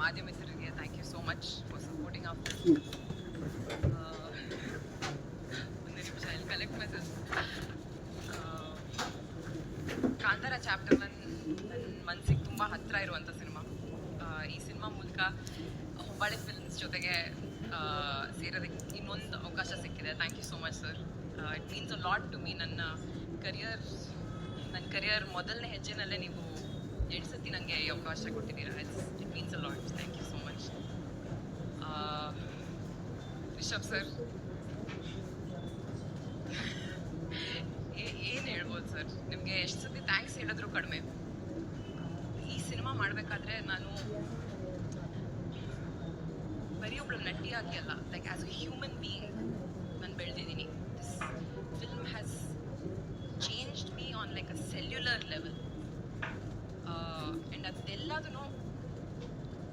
ಮಾಧ್ಯಮಿತರಿಗೆ thank you so much for supporting of ಒಂದು ನಿಮಿಷ ಇಲ್ಲಿ ಕಲೆಕ್ಟ್ ಮೆಸೇಜ್ ಕಾಂತಾರ ಚಾಪ್ಟರ್ ನನ್ನ ನನ್ನ ಮನಸ್ಸಿಗೆ ತುಂಬ ಹತ್ತಿರ ಇರುವಂಥ ಸಿನಿಮಾ ಈ ಸಿನಿಮಾ ಮೂಲಕ ಹುಬ್ಬಳ್ಳಿ ಫಿಲ್ಮ್ಸ್ ಜೊತೆಗೆ ಆ, ಸೇರೋದಕ್ಕೆ ಇನ್ನೊಂದು ಅವಕಾಶ ಸಿಕ್ಕಿದೆ. Thank you so much sir it means a lot to me ನನ್ನ ಕರಿಯರ್ ನನ್ನ ಕರಿಯರ್ ಮೊದಲನೇ ಹೆಜ್ಜೆನಲ್ಲೇ ನೀವು ಎರಡು ಸತಿ ನನಗೆ ಈ ಅವಕಾಶ ಕೊಟ್ಟಿದ್ದೀರಾ it's it means a lot thank you so much Rishab sir ಏನು ಹೇಳ್ಬೋದು ಸರ್ ನಿಮಗೆ ಎಷ್ಟು ಸತಿ ಥ್ಯಾಂಕ್ಸ್ ಹೇಳಿದ್ರು ಕಡಿಮೆ. ಈ ಸಿನಿಮಾ ಮಾಡಬೇಕಾದ್ರೆ ನಾನು ಬರೀ ಒಬ್ಳು ನಟಿಯಾಗಿ ಅಲ್ಲ like as a human being ನಾನು ಬೆಳೆದಿದ್ದೀನಿ. Film has changed me on like a cellular level ಅದೆಲ್ಲದೂ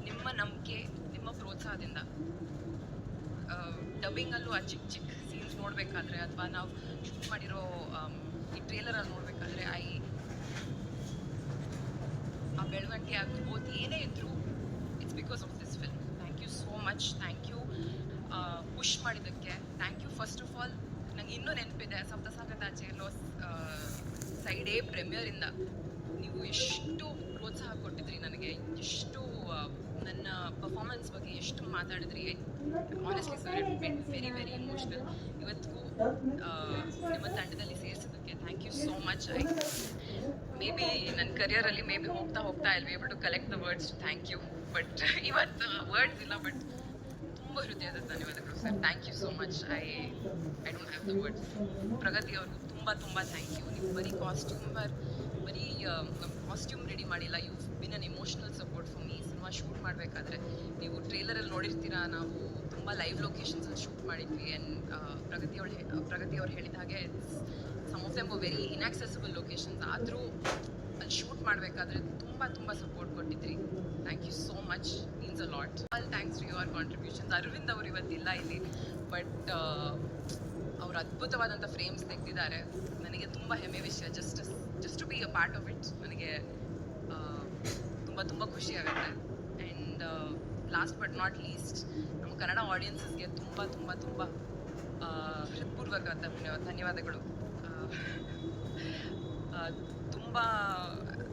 ನಿಮ್ಮ ನಂಬಿಕೆ, ನಿಮ್ಮ ಪ್ರೋತ್ಸಾಹದಿಂದ ಡಬ್ಬಿಂಗಲ್ಲೂ ಆ ಚಿಕ್ಕ ಚಿಕ್ಕ ಸೀನ್ಸ್ ನೋಡಬೇಕಾದ್ರೆ ಅಥವಾ ನಾವು ಶೂಟ್ ಮಾಡಿರೋ ಈ ಟ್ರೇಲರಲ್ಲಿ ನೋಡಬೇಕಾದ್ರೆ ಐ, ಆ ಬೆಳವಣಿಗೆ ಆಗ್ಬೋದು, ಏನೇ ಇದ್ದರೂ it's because of this film thank you so much thank you push ಮಾಡಿದ್ದಕ್ಕೆ. Thank you first of all ನಂಗೆ ಇನ್ನೂ ನೆನಪಿದೆ, ಸಪ್ತಸಾಗರ ಎಲ್ಲೋ ಸೈಡ್ ಎ ಪ್ರೆಮಿಯರಿಂದ ನೀವು ಎಷ್ಟು ಪ್ರೋತ್ಸಾಹ ಕೊಟ್ಟಿದ್ರಿ ನನಗೆ. ಎಷ್ಟು ನನ್ನ ಪರ್ಫಾರ್ಮೆನ್ಸ್ ಬಗ್ಗೆ ಎಷ್ಟು ಮಾತಾಡಿದ್ರಿ. Honestly sir it meant very very emotional ಇವತ್ತಿಗೂ ನಿಮ್ಮ ತಂಡದಲ್ಲಿ ಸೇರಿಸಿದ್ದಕ್ಕೆ thank you so much I may be ನನ್ನ ಕರಿಯರಲ್ಲಿ ಮೇ ಬಿ ಹೋಗ್ತಾ ಹೋಗ್ತಾ I'll be to collect the words thank you but ಇವತ್ತು ವರ್ಡ್ಸ್ ಇಲ್ಲ ಬಟ್ ತುಂಬ ಹೃದಯದ ಧನ್ಯವಾದಗಳು sir thank you so much I I don't have the words Pragathi ಅವ್ರಿಗೂ ತುಂಬ ತುಂಬ ಥ್ಯಾಂಕ್ ಯು ನೀವು ಬರೀ ಕಾಸ್ಟ್ಯೂಮರ್ ಕಾಸ್ಟ್ಯೂಮ್ ರೆಡಿ ಮಾಡಿಲ್ಲ. You been an emotional support for me cinema shoot ಮಾಡಬೇಕಾದ್ರೆ ನೀವು ಟ್ರೇಲರಲ್ಲಿ ನೋಡಿರ್ತೀರಾ? ನಾವು ತುಂಬ ಲೈವ್ ಲೊಕೇಶನ್ಸಲ್ಲಿ ಶೂಟ್ ಮಾಡಿದ್ವಿ ಆ್ಯಂಡ್ ಪ್ರಗತಿ ಅವ್ರು ಹೇಳಿದ ಹಾಗೆ some of them very inaccessible locations ಆದರೂ ಅಲ್ಲಿ ಶೂಟ್ ಮಾಡಬೇಕಾದ್ರೆ ತುಂಬ ತುಂಬ support ಕೊಟ್ಟಿದ್ರಿ. Thank you so much means a lot all thanks to your contributions Arvind ಅವರು ಇವತ್ತಿಲ್ಲ ಇಲ್ಲಿ ಬಟ್ ಅವ್ರು ಅದ್ಭುತವಾದಂಥ ಫ್ರೇಮ್ಸ್ ತೆಗೆದಿದ್ದಾರೆ. ನನಗೆ ತುಂಬ ಹೆಮ್ಮೆ ವಿಷಯ. Just just to be a part of it ನನಗೆ ತುಂಬ ತುಂಬ ಖುಷಿ ಆಗುತ್ತೆ. And last but not least ನಮ್ಮ ಕನ್ನಡ ಆಡಿಯನ್ಸಸ್ಗೆ ತುಂಬ ತುಂಬ ತುಂಬ ಹೃತ್ಪೂರ್ವಕ ಧನ್ಯ- ಧನ್ಯವಾದಗಳು. ತುಂಬ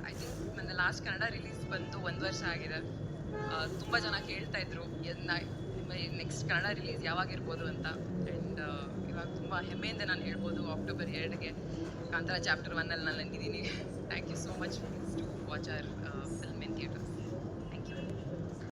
ಐ ಥಿಂಕ್ ನನ್ನ ಲಾಸ್ಟ್ ಕನ್ನಡ ರಿಲೀಸ್ ಬಂದು ಒಂದು ವರ್ಷ ಆಗಿದೆ. ತುಂಬ ಜನ ಕೇಳ್ತಾ ಇದ್ರು, ಎನ್ನ ನಿಮ್ಮ ನೆಕ್ಸ್ಟ್ ಕನ್ನಡ ರಿಲೀಸ್ ಯಾವಾಗ ಇರ್ಬೋದು ಅಂತ ಆ್ಯಂಡ್ ಇವಾಗ ತುಂಬ ಹೆಮ್ಮೆಯಿಂದ ನಾನು ಹೇಳ್ಬೋದು ಅಕ್ಟೋಬರ್ ಎರಡಿಗೆ ಕಾಂತಾರ ಚಾಪ್ಟರ್ ಒನ್ನಲ್ಲಿ ನಾನು ನಂದಿದ್ದೀನಿ thank you so much to watch our